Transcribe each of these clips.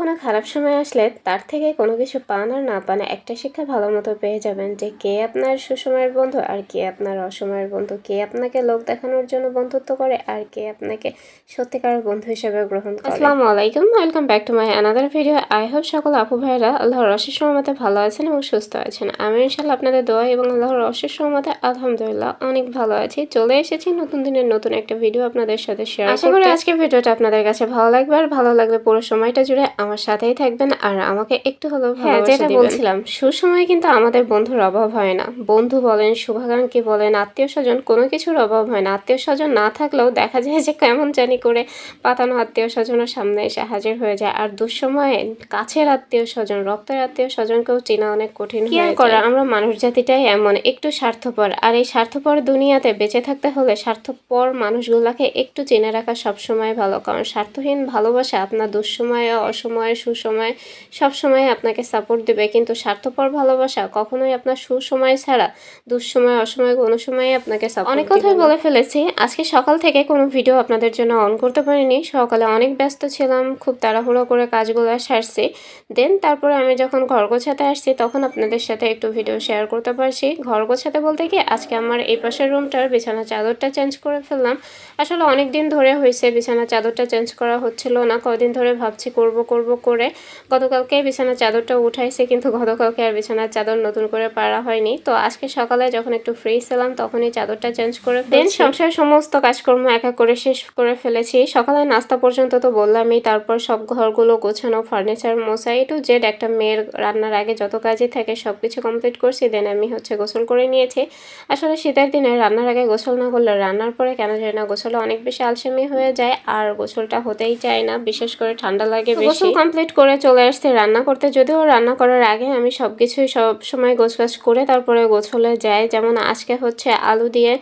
কখনো খারাপ সময় আসলে তার থেকে কোনো কিছু পান আর না পান একটা শিক্ষা ভালো মতো পেয়ে যাবেন যে কে আপনার সুসময়ের বন্ধু আর কে আপনার অসময়ের বন্ধু কে আপনাকে লোক দেখানোর জন্য বন্ধুত্ব করে আর কে আপনাকে সত্যিকার বন্ধু হিসেবে গ্রহণ করে। আসসালামু আলাইকুম welcome back to my another video I hope সকল আপু ভাইরা আল্লাহর অশেষ সহমতে ভালো আছেন এবং সুস্থ আছেন। আমি ইনশাল্লাহ আপনাদের দোয়া এবং আল্লাহর অশেষ সহমতে আলহামদুলিল্লাহ অনেক ভালো আছি। চলে এসেছি নতুন দিনের নতুন একটা ভিডিও আপনাদের সাথে শেয়ার আশা করি আজকের ভিডিওটা আপনাদের কাছে ভালো লাগবে আর ভালো লাগলে পুরো সময়টা জুড়ে আমার সাথেই থাকবেন আর আমাকে একটু হলেও হ্যাঁ যেটা বলছিলাম সুসময় কিন্তু আমাদের বন্ধুর অভাব হয় না। বন্ধু বলেন শুভাকাঙ্ক্ষী বলেন আত্মীয় স্বজন কোনো কিছুর অভাব হয় না। আত্মীয় স্বজন না থাকলেও দেখা যায় যে কেমন জানি করে পাতানো আত্মীয় স্বজনের সামনে এসে হাজির হয়ে যায়। আর দুঃসময়ে কাছের আত্মীয় স্বজন রক্তের আত্মীয় স্বজনকেও চেনা অনেক কঠিন হয়ে করা আমরা মানুষ জাতিটাই এমন একটু স্বার্থপর। আর এই স্বার্থপর দুনিয়াতে বেঁচে থাকতে হলে স্বার্থপর মানুষগুলোকে একটু চেনে রাখা সবসময় ভালো। কারণ স্বার্থহীন ভালোবাসা আপনার দুঃসময়ে অসময়ে সুসময়ে সবসময় আপনাকে সাপোর্ট দেবে। কিন্তু স্বার্থপর ভালোবাসা কখনোই আপনার সুসময় ছাড়া দুঃসময় অসময় কোনো সময় আপনাকে অনেক কথাই বলে ফেলেছি। আজকে সকাল থেকে কোনো ভিডিও আপনাদের জন্য অন করতে পারিনি। সকালে অনেক ব্যস্ত ছিলাম খুব তাড়াহুড়ো করে কাজগুলো সারছি। দেন তারপরে আমি যখন ঘর গোছাতে আসছি তখন আপনাদের সাথে একটু ভিডিও শেয়ার করতে পারছি। ঘর গোছাতে বলতে কি আজকে আমার এই পাশের রুমটার বিছানা চাদরটা চেঞ্জ করে ফেললাম। আসলে অনেক দিন ধরে হয়েছে বিছানা চাদরটা চেঞ্জ করা হচ্ছিল না। কদিন ধরে ভাবছি করব করব করে। গতকালকে বিছানার চাদরটা উঠাইছে কিন্তু গতকালকে আর বিছানার চাদর নতুন করে পারা হয়নি। তো আজকে সকালে যখন একটু ফ্রি ছিলাম তখনই চাদরটা চেঞ্জ করে দেন সংসার সমস্ত কাজকর্ম একা করে শেষ করে ফেলেছি। সকালে নাস্তা পর্যন্ত তো বললামই তারপর সব ঘরগুলো গোছানো ফার্নিচার মোছা টু জেড একটা মেয়ের রান্নার আগে যত কাজই থাকে সব কিছু কমপ্লিট করছি দেন আমি হচ্ছে গোসল করে নিয়েছি। আসলে শীতের দিনে রান্নার আগে গোসল না করলে রান্নার পরে কেন যায় না গোসলে অনেক বেশি আলসেমি হয়ে যায় আর গোসলটা হতেই চায় না বিশেষ করে ঠান্ডা লাগে বেশি। কমপ্লিট করে চলে আসছে, রান্না করতে। যদিও রান্না করার আগে আমি সব কিছুই সব সময় গোছগাছ করে তারপরে গোছলে যাই। যেমন আজকে হচ্ছে আলু দিয়ে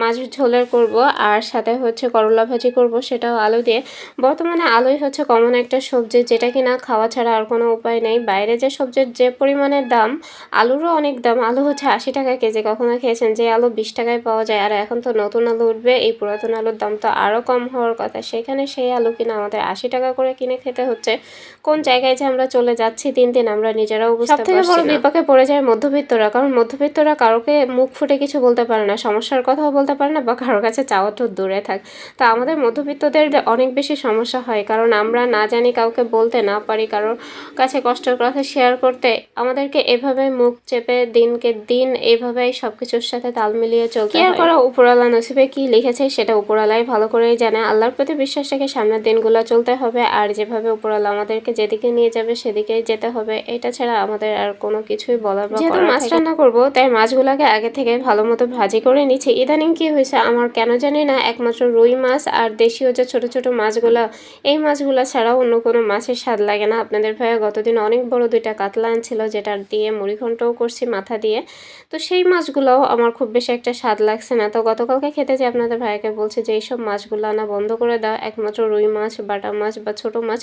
মাছ ঝোলের করব, আর সাথে হচ্ছে করলা ভাজি করব, সেটাও আলু দিয়ে। বর্তমানে আলুই হচ্ছে কমন একটা সবজি, যেটা কিনা খাওয়া ছাড়া আর কোনো উপায় নেই। বাইরে যে সবজির যে পরিমাণের দাম, আলুরও অনেক দাম। আলু হচ্ছে আশি টাকা কেজি। কখনো খেয়েছেন যে আলু বিশ টাকায় পাওয়া যায়, আর এখন তো নতুন আলু উঠবে, এই পুরাতন আলুর দাম তো আরও কম হওয়ার কথা। সেখানে সেই আলু কিনা আমাদের আশি টাকা করে কিনে খেতে হচ্ছে। কোন জায়গায় যে আমরা চলে যাচ্ছি দিন দিন আমরা নিজেরাও বুঝতে পারছি বড় বিপাকে পড়ে যায় মধ্যবিত্তরা কারণ মধ্যবিত্তরা কারোকে মুখ ফুটে কিছু বলতে পারে না সমস্যার কথাও বলতে পারে না বা কারোর কাছে চাওয়া তো দূরে থাক। তো আমাদের মধ্যবিত্তদের অনেক বেশি সমস্যা হয় কারণ আমরা না জানি কাউকে বলতে না পারি কারোর কাছে কষ্টের কথা শেয়ার করতে। আমাদেরকে এভাবে মুখ চেপে দিনকে দিন এভাবেই সব কিছুর সাথে তাল মিলিয়ে চলতে কেয়ার করা উপরালা নসিবে কি লিখেছে সেটা উপরালাই ভালো করেই জানে। আল্লাহর প্রতি বিশ্বাস রেখে সামনের দিনগুলো চলতে হবে আর যেভাবে উপরালা আমাদেরকে যেদিকে নিয়ে যাবে সেদিকেই যেতে হবে। এটা ছাড়া আমাদের আর কোনো কিছুই বলার যেহেতু মাছ রান্না করব তাই মাছগুলোকে আগে থেকে ভালো মতো ভাজি করে নিচ্ছি। ইদানিং কি হয়েছে আমার কেন জানি না একমাত্র রুই মাছ আর দেশীয় যে ছোট ছোট মাছগুলো এই মাছগুলো ছাড়াও অন্য কোনো মাছের স্বাদ লাগে না। আপনাদের ভাইয়া গতদিন অনেক বড় দুইটা কাতলা আনছিল যেটা দিয়ে মুড়ি ঘন্টও করছি মাথা দিয়ে। তো সেই মাছগুলোও আমার খুব বেশি একটা স্বাদ লাগছে না। তো গতকালকে খেতে যে আপনাদের ভাইয়াকে বলছে যে এইসব মাছগুলো আনা বন্ধ করে দাও। একমাত্র রুই মাছ বাটা মাছ বা ছোট মাছ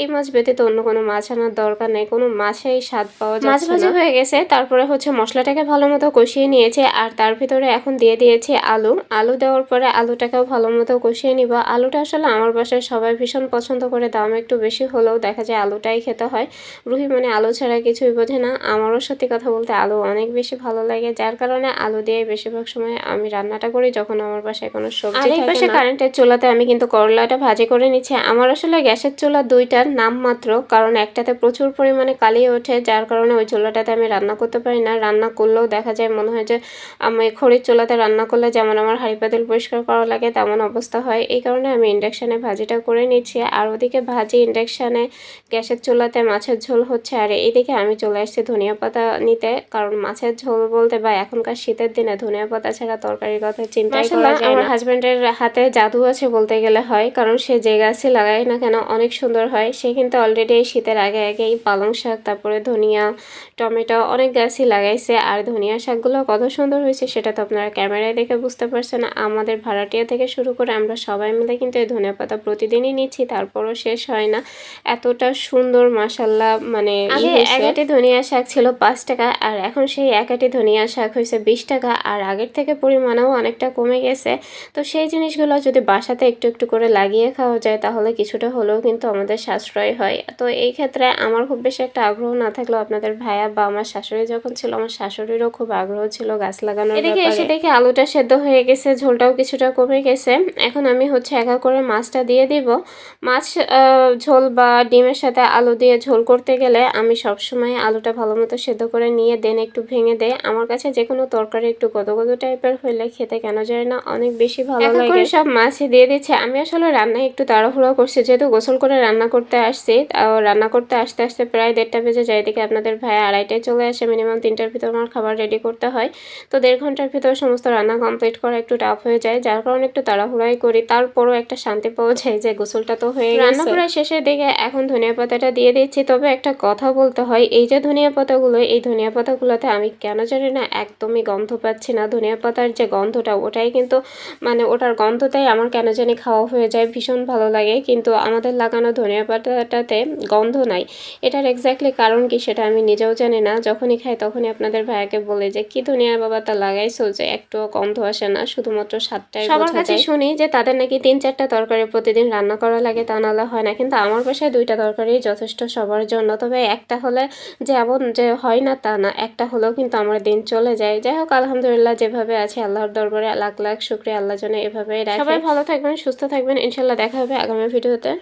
এই মাছ ব্যতীত অন্য কোনো মাছ আনার দরকার নেই। কোনো মাছেই স্বাদ পাওয়া যায় মাছ ভাজি হয়ে গেছে তারপরে হচ্ছে মশলাটাকে ভালো মতো কষিয়ে নিয়েছে আর তার ভিতরে এখন দিয়ে দিয়েছি আলু। আলু দেওয়ার পরে আলুটাকেও ভালো মতো কষিয়ে নিব। আলুটা আসলে আমার বাসায় সবাই ভীষণ পছন্দ করে দাম একটু বেশি হলেও দেখা যায় আলুটাই খেতে হয়। রুহি মানে আলু ছাড়া কিছুই বোঝে না। আমারও সত্যি কথা বলতে আলু অনেক বেশি ভালো লাগে। যার কারণে আলু দিয়ে বেশিরভাগ সময় আমি রান্নাটা করি যখন আমার বাসায় কোনো সবজি আর এই পাশে কারেন্টের চুলাতে আমি কিন্তু করলাটা ভাজি করে নিচ্ছি। আমার আসলে গ্যাসের চুলা দুইটার নাম মাত্র কারণ একটাতে প্রচুর পরিমাণে কালিয়ে ওঠে যার কারণে ওই চুলাটাতে আমি রান্না করতে পারি না। রান্না করলেও দেখা যায় মনে হয় যে আমি খড়ির চুলাতে রান্না করলে যেমন আমার হাঁড়ি পাতিল পরিষ্কার করা লাগে তেমন অবস্থা হয়। এই কারণে আমি ইন্ডাকশানে ভাজিটা করে নিচ্ছি। আর ওদিকে ভাজি ইন্ডাকশানে গ্যাসের চুলাতে মাছের ঝোল হচ্ছে। আর এইদিকে আমি চলে আসছি ধনিয়া পাতা নিতে কারণ মাছের ঝোল বলতে বা এখনকার শীতের দিনে ধনিয়া পাতা ছাড়া তরকারির কথা চিন্তা করা যায় আমার হাজব্যান্ডের হাতে জাদু আছে বলতে গেলে হয় কারণ সে যে গাছে লাগায় না কেন অনেক সুন্দর হয়। সে কিন্তু অলরেডি শীতের আগে আগেই পালং শাক তারপরে ধনিয়া টমেটো অনেক গাছই লাগাইছে। আর ধনিয়া শাকগুলো কত সুন্দর হয়েছে সেটা তো আপনারা ক্যামেরায় দেখে বুঝতে পারছেন। আমাদের ভাড়াটিয়া থেকে শুরু করে আমরা সবাই মিলে কিন্তু এই ধনিয়া পাতা প্রতিদিনই নিচ্ছি তারপরও শেষ হয় না। এতটা সুন্দর মাসাল্লাহ মানে একাটি ধনিয়া শাক ছিল পাঁচ টাকা আর এখন সেই একাটি ধনিয়া শাক হয়েছে বিশ টাকা আর আগের থেকে পরিমাণও অনেকটা কমে গেছে। তো সেই জিনিসগুলো যদি বাসাতে একটু একটু করে লাগিয়ে খাওয়া যায় তাহলে কিছুটা হলেও কিন্তু আমাদের সাশ্রয় হয়। তো এই ক্ষেত্রে আমার খুব বেশি একটা আগ্রহ না থাকলেও আপনাদের ভাইয়া বা আমার শাশুড়ি যখন ছিল আমার শাশুড়িরও খুব আগ্রহ ছিল গাছ লাগানোর এদিকে এসে দেখি আলুটা সেদ্ধ হয়ে গেছে ঝোলটাও কিছুটা কমে গেছে। এখন আমি হচ্ছে একা করে মাছটা দিয়ে দিব। মাছ ঝোল বা ডিমের সাথে আলু দিয়ে ঝোল করতে গেলে আমি সবসময় আলুটা ভালো মতো সেদ্ধ করে নিয়ে দেন একটু ভেঙে দেয় আমার কাছে যে কোনো তরকারি একটু গদো গদো টাইপের হইলে খেতে কেন যায় না অনেক বেশি ভালো লাগে। সব মাছই দিয়ে দিচ্ছে। আমি আসলে রান্নায় একটু তাড়াহুড়ো করছি যেহেতু গোসল করে রান্না করতে আসছি রান্না করতে আসতে আসতে প্রায় দেড়টা বেজে যায়। দিকে আপনাদের ভাই আড়াইটায় চলে আসে, মিনিমাম তিনটার ভিতর আমার খাবার রেডি করতে হয়। তো দেড় ঘণ্টার ভিতর সমস্ত রান্না কমপ্লিট করা একটু টাফ হয়ে যায়, যার কারণে একটু তাড়াহুড়াই করি। তারপরও একটা শান্তি পাওয়া যায় যে গোসলটা তো হয়ে রান্না করার শেষের দিকে এখন ধনিয়া পাতাটা দিয়ে দিচ্ছি। তবে একটা কথা বলতে হয়, এই যে ধনিয়া পাতাগুলো, এই ধনিয়া পাতাগুলোতে আমি কেন জানি না একদমই গন্ধ পাচ্ছি না। ধনিয়া পাতার যে গন্ধটা, ওটাই কিন্তু মানে ওটার গন্ধটাই আমার কেন জানি খাওয়া হয়ে যায়, ভীষণ ভালো লাগে। কিন্তু আমাদের লাগানো ধনিয়া পাতাটাতে গন্ধ নাই। এটার এক্স্যাক্টলি কারণ কি সেটা আমি নিজেও জানি না। যখনই খাই তখনই আপনাদের ভাইয়াকে বলে যে কি ধনিয়া বাবা তা লাগাইছো যে একটু গন্ধ আসে না শুধুমাত্র স্বাদটাই সবার কাছে শুনি যে তাদের নাকি তিন চারটা তরকারি প্রতিদিন রান্না করা লাগে তা নাহলে হয় না। কিন্তু আমার বাসায় দুইটা তরকারি যথেষ্ট সবার জন্য। তবে একটা হলে যে এমন যে হয় না তা না একটা হলেও কিন্তু আমার দিন চলে যায়। যাই হোক আলহামদুলিল্লাহ যেভাবে আছে আল্লাহর দরবারে লাখ লাখ শুক্রিয়া আল্লাহ জন্য এভাবে সবাই ভালো থাকবেন সুস্থ থাকবেন। ইনশাল্লাহ দেখা হবে আগামী ভিডিওতে।